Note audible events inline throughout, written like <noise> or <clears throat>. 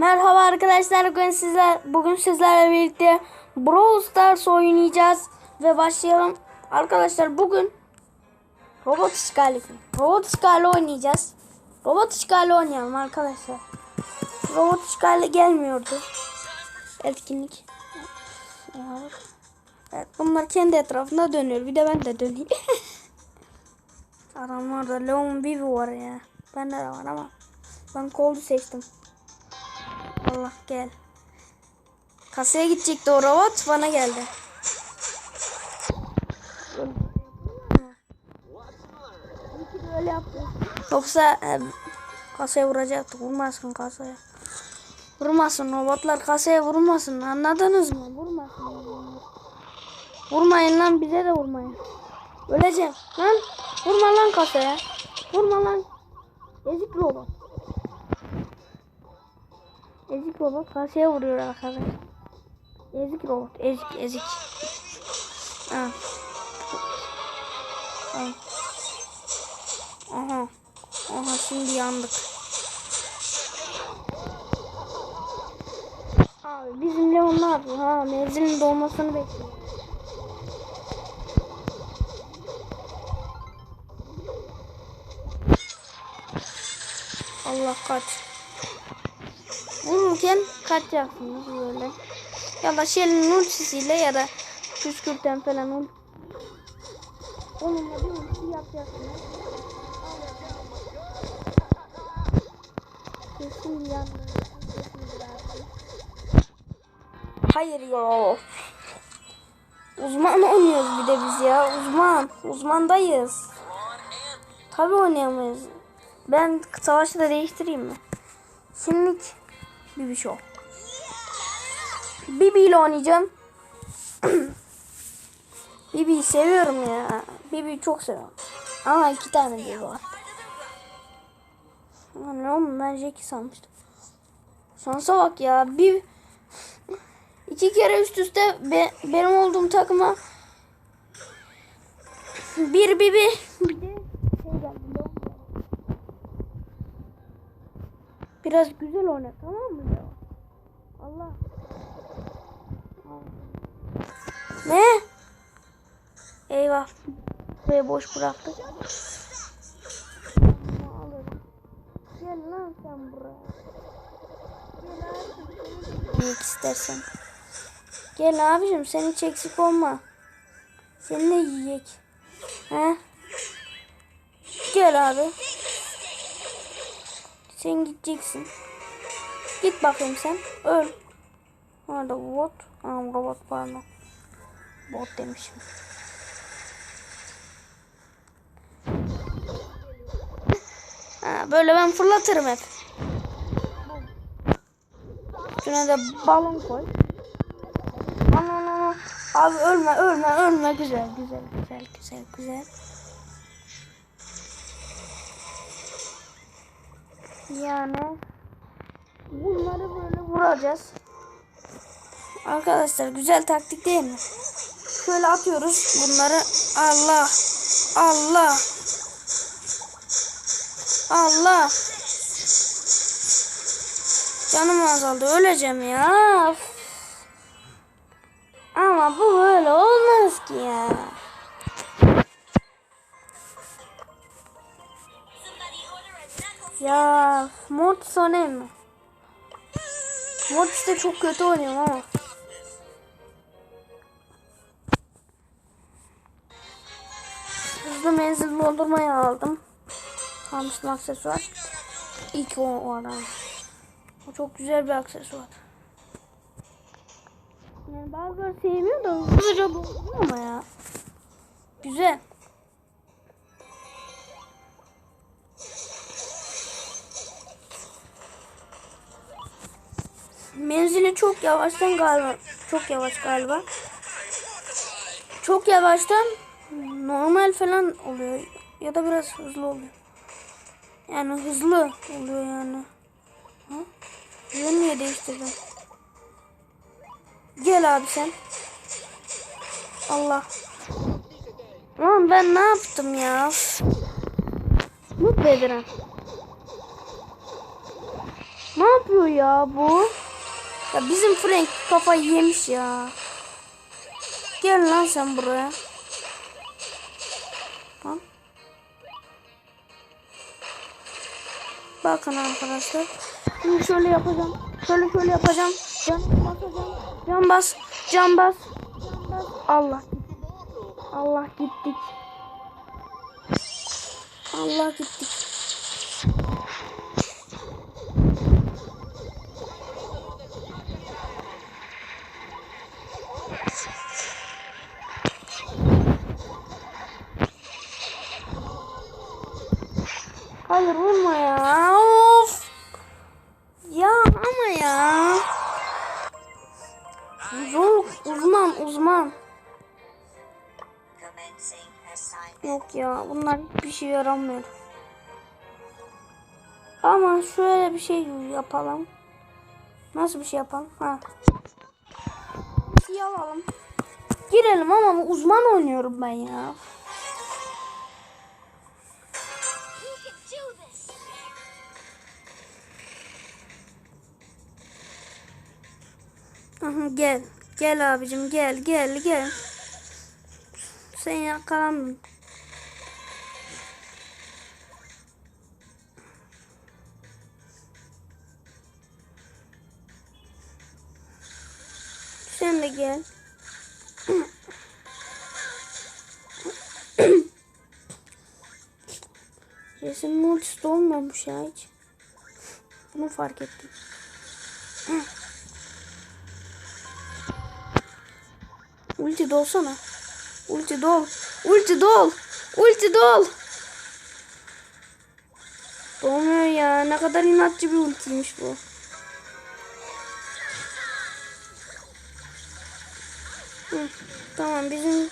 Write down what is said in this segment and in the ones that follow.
Merhaba arkadaşlar bugün sizler bugün sizlerle birlikte Brawl Stars oynayacağız ve başlayalım. Arkadaşlar bugün robot işgali robot işgali oynayacağız. Robot işgali oynayalım arkadaşlar. Robot işgali gelmiyordu. Etkinlik. Evet, bunlar kendi etrafında dönüyor. Bir de ben de döneyim. <laughs> Adamlarda Leon Vivi var ya. Bende de var ama ben Cold'u seçtim. Allah gel. Kasaya gidecekti o robot bana geldi. İyi ki de öyle yaptı. Yoksa e, kasaya vuracaktı. Vurmasın kasaya. Vurmasın robotlar kasaya vurmasın. Anladınız mı? Vurmasın. Vurmayın lan bize de vurmayın. Öleceğim. Lan vurma lan kasaya. Vurma lan. Ezik robot. Ezik robot kasaya vuruyor arkadaşlar. Ezik robot. Ezik ezik. Ha. Ha. Aha. Aha şimdi yandık. Abi bizim Leon ne yapıyor? Ha mevzinin dolmasını bekliyor. Allah kaç. Vururken kaçacaksınız böyle. Ya da Shell'in ultisiyle ya da püskürten falan ul. Onunla bir ulti yapacaksınız. Kesin yandı. Hayır ya. Uzman oynuyoruz bir de biz ya. Uzman. Uzmandayız. Tabii oynayamayız. Ben savaşı da değiştireyim mi? Şimdilik Bibi Show. Bibi ile oynayacağım. <clears throat> Bibi'yi seviyorum ya. Bibi'yi çok seviyorum. Ama iki tane Bibi var. Ne oğlum ben Jack'i sanmıştım. Şansa bak ya. Bir iki kere üst üste be, benim olduğum takıma bir Bibi bir de şey geldi. Leon geldi. Biraz güzel oyna tamam mı ya? Allah. Ne? Eyvah. Burayı boş bıraktık. Gel lan sen buraya. Gel istersen. Gel abicim sen hiç eksik olma. Seninle yiyek. He? Gel abi. Sen gideceksin. Git bakayım sen. Öl. Orada bot. Aa, robot pardon. Bot demişim. Ha, böyle ben fırlatırım hep. Şuna da balon koy. Ana, ana. Abi ölme ölme ölme güzel güzel güzel güzel güzel. Yani bunları böyle vuracağız. Arkadaşlar güzel taktik değil mi? Şöyle atıyoruz bunları. Allah. Allah. Allah. Canım azaldı. Öleceğim ya. Ama bu böyle olmaz ki ya. Ya Mortis oynayayım mı? Mortis çok kötü oynuyorum ama. Hızlı menzil doldurmayı aldım. Almıştım aksesuar. İlk o, o adam. O çok güzel bir aksesuar. Yani bazıları sevmiyor da hızlıca dolduruyor ama ya. Güzel. Menzili çok yavaştan galiba. Çok yavaş galiba. Çok yavaştan normal falan oluyor. Ya da biraz hızlı oluyor. Yani hızlı oluyor yani. Ha? Ben niye değiştirdim? Gel abi sen. Allah. Lan ben ne yaptım ya? Mut bediren. Ne yapıyor ya bu? Ya bizim Frank kafayı yemiş ya. Gel lan sen buraya. Lan. Bakın arkadaşlar. Şimdi şöyle yapacağım. Şöyle şöyle yapacağım. Can basacağım. Can bas. Can bas. Can bas. Allah. Allah gittik. Allah gittik. Yok ya bunlar bir şey yaramıyor. Ama şöyle bir şey yapalım. Nasıl bir şey yapalım? Ha. Bir şey alalım. Girelim ama uzman oynuyorum ben ya. Aha, gel. Gel abicim gel gel gel. Sen yakalandın. Sen de gel. Resim ultisi de olmamış ya hiç. Bunu fark ettim. Ulti dolsana. Ulti dol. Ulti dol. Ulti dol. Dolmuyor ya. Ne kadar inatçı bir ultiymiş bu. Tamam bizim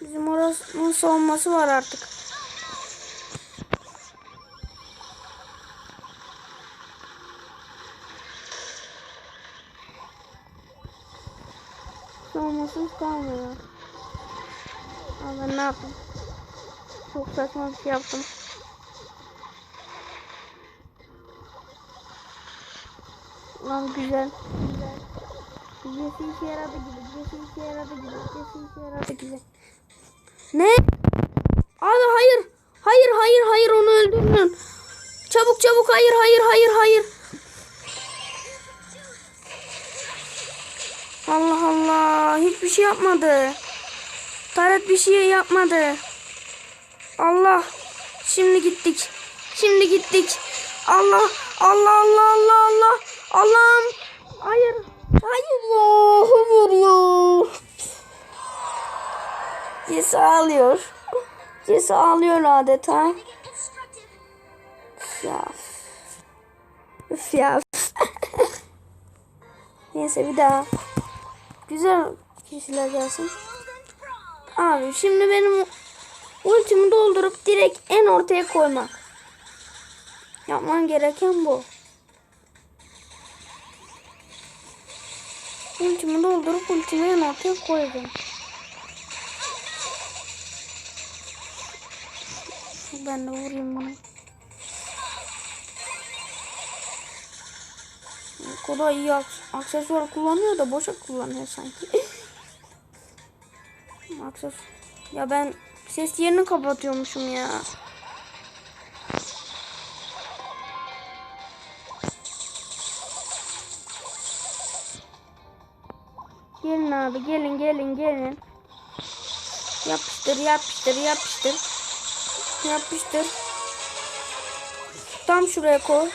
bizim orasının savunması var artık. Savunmasız kalmıyor. Ama ne yaptım? Çok saçma bir şey yaptım. Lan güzel. Jesse işe yaradı gibi. Jesse işe yaradı gibi. Jesse işe yaradı gibi. Ne? Abi hayır. Hayır hayır hayır onu öldürün. Çabuk çabuk hayır hayır hayır hayır. Allah Allah. Hiçbir şey yapmadı. Taret bir şey yapmadı. Allah. Şimdi gittik. Şimdi gittik. Allah. Allah Allah Allah Allah. Allah'ım. Hayır. Hayır. Hayır. Cesi ağlıyor. Cesi ağlıyor adeta. Üf ya. Üf ya. Neyse bir daha. Güzel kişiler gelsin. Abi şimdi benim ultimi doldurup direkt en ortaya koymak. Yapman gereken bu. Ultimi doldurup ultimi en ortaya koyacağım. Ben de vurayım bunu. O iyi ak- aksesuar kullanıyor da boşa kullanıyor sanki. <laughs> Aksesuar. Ya ben ses yerini kapatıyormuşum ya. Abi gelin gelin gelin. Yapıştır yapıştır yapıştır. Yapıştır. Tam şuraya koy.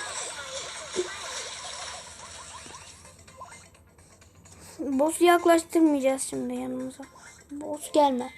Boss'u yaklaştırmayacağız şimdi yanımıza. Boss gelme.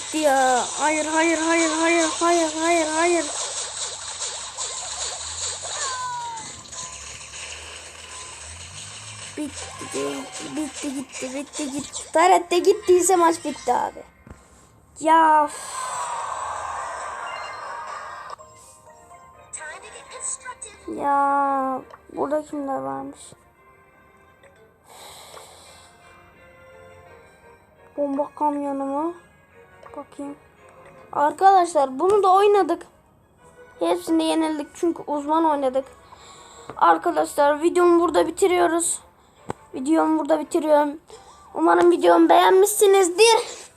Gitti ya. Hayır hayır hayır hayır hayır hayır hayır. Bitti, bitti gitti, bitti gitti. De gittiyse maç bitti abi. Ya ya burada kimler varmış? Bomba kamyonu mu? Bakayım. Arkadaşlar bunu da oynadık. Hepsini yenildik çünkü uzman oynadık. Arkadaşlar videomu burada bitiriyoruz. Videomu burada bitiriyorum. Umarım videomu beğenmişsinizdir.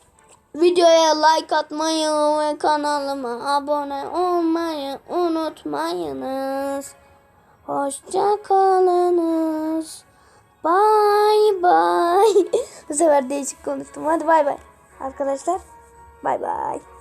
Videoya like atmayı ve kanalıma abone olmayı unutmayınız. Hoşça kalınız. Bye bye. <laughs> Bu sefer değişik konuştum. Hadi bay bay. Arkadaşlar bay bay.